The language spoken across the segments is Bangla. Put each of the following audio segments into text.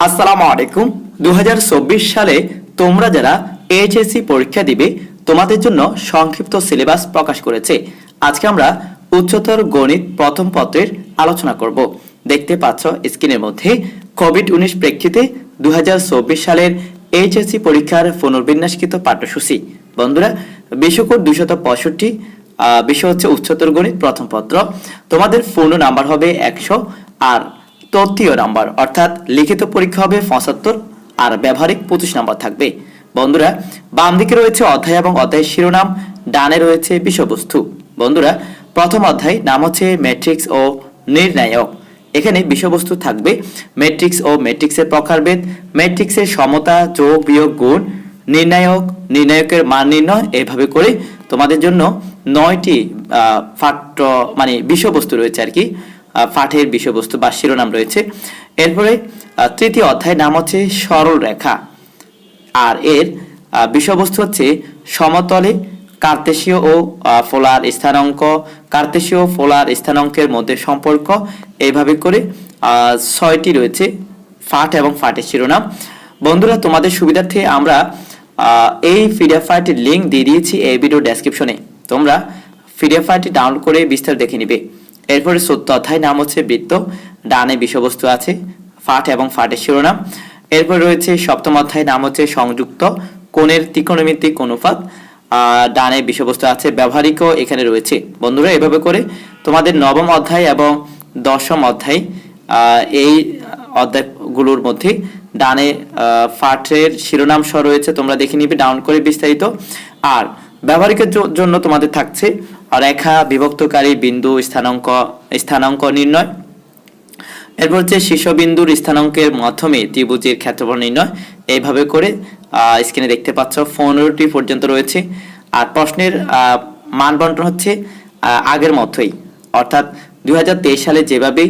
আসসালামু আলাইকুম। দু হাজার চব্বিশ সালে তোমরা যারা এইচএসসি পরীক্ষা দিবে, তোমাদের জন্য সংক্ষিপ্ত সিলেবাস প্রকাশ করেছে। আজকে আমরা উচ্চতর গণিত প্রথম পত্রের আলোচনা করব। দেখতে পাচ্ছ স্ক্রিনের মধ্যে কোভিড উনিশ প্রেক্ষিতে দু হাজার চব্বিশ সালের এইচএসসি পরীক্ষার পুনর্বিন্যাসকৃত পাঠ্যসূচি। বন্ধুরা বিশ্বকোড দুশত পঁয়ষট্টি বিষয় হচ্ছে উচ্চতর গণিত প্রথম পত্র। তোমাদের পূর্ণ নাম্বার হবে একশো, আর তৃতীয় নাম্বার, অর্থাৎ লিখিত পরীক্ষা হবে পঁচাত্তর আর ব্যবহারিক পঁচিশ নাম্বার থাকবে। বন্ধুরা, বাম দিকে রয়েছে অধ্যায় এবং অধ্যায়ের শিরোনাম, ডানে রয়েছে বিষয়বস্তু বন্ধুরা, প্রথম অধ্যায় নাম হচ্ছে ম্যাট্রিক্স ও নির্ণায়ক। এখানে বিষয়বস্তু থাকবে, ম্যাট্রিক্স ও ম্যাট্রিক্সের প্রকারভেদ, ম্যাট্রিক্সের সমতা, যোগ, বিয়োগ, গুণ, নির্ণায়ক, নির্ণায়কের মান নির্ণয়, এভাবে করে তোমাদের জন্য নয়টি পাঠ্য মানে বিষয়বস্তু রয়েছে আর কি। পাঠের বিষয়বস্তু বা শিরোনাম রয়েছে। এরপরে তৃতীয় অধ্যায় নাম হচ্ছে সরল রেখা। আর এর বিষয়বস্তু হচ্ছে সমতলে কার্তেশীয় ও ফোলার স্থানাঙ্ক। কার্তেশীয় ফোলার স্থানাঙ্কের মধ্যে সম্পর্ক এইভাবে করে ছয়টি রয়েছে ফাট এবং ফাটের শিরোনাম। বন্ধুরা, তোমাদের সুবিধার্থে আমরা এই ফাইলটির লিঙ্ক দিয়ে দিয়েছি এই ভিডিও ডেসক্রিপশনে তোমরা ফাইলটি ডাউনলোড করে বিস্তার দেখে নিবে। এরপরে সত্য অধ্যায়, নাম হচ্ছে বৃত্ত। ডানে বিষয়বস্তু আছে, ফাট এবং ফাটের শিরোনাম। এরপর রয়েছে সপ্তম অধ্যায়, নাম হচ্ছে সংযুক্ত, কোণের ত্রিকোণমিতিক অনুপাত। ডানে বিষয়বস্তু আছে ব্যবহারিকও এখানে রয়েছে। বন্ধুরা, এভাবে করে তোমাদের নবম অধ্যায় এবং দশম অধ্যায় এই অধ্যায়গুলোর মধ্যে ডানে পাঠের শিরোনাম সহ রয়েছে, তোমরা দেখে নিবে, ডাউন করে বিস্তারিত। আর ব্যবহারিকের জন্য তোমাদের থাকছে রেখা, বিভক্তকারী বিন্দু, স্থানাঙ্ক স্থানাঙ্ক নির্ণয়। এরপর হচ্ছে শীর্ষবিন্দুর স্থানাঙ্কের মাধ্যমে ত্রিভুজের ক্ষেত্রফল নির্ণয়। এইভাবে করে স্ক্রিনে দেখতে পাচ্ছ, পনেরোটি পর্যন্ত রয়েছে। আর প্রশ্নের মান বন্টন হচ্ছে আগের মতোই। অর্থাৎ দু হাজার তেইশ সালে যেভাবে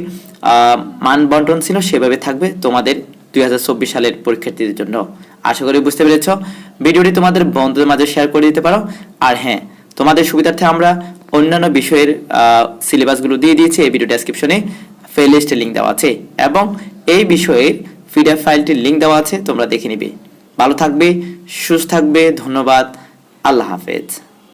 মান বন্টন ছিল, সেভাবে থাকবে তোমাদের দুই হাজার চব্বিশ সালের পরীক্ষার্থীদের জন্য। আশা করি বুঝতে পেরেছ। ভিডিওটি তোমাদের বন্ধুদের মাঝে শেয়ার করে দিতে পারো। আর হ্যাঁ তোমাদের সুবিধার্থে আমরা অন্যান্য বিষয়ের সিলেবাসগুলো দিয়ে দিয়েছি, এই ভিডিও ডেসক্রিপশনে প্লেলিস্টের লিঙ্ক দেওয়া আছে। এবং এই বিষয়ের পিডিএফ ফাইলটির লিঙ্ক দেওয়া আছে, তোমরা দেখে নিবে। ভালো থাকবে, সুস্থ থাকবে, ধন্যবাদ, আল্লাহ হাফেজ।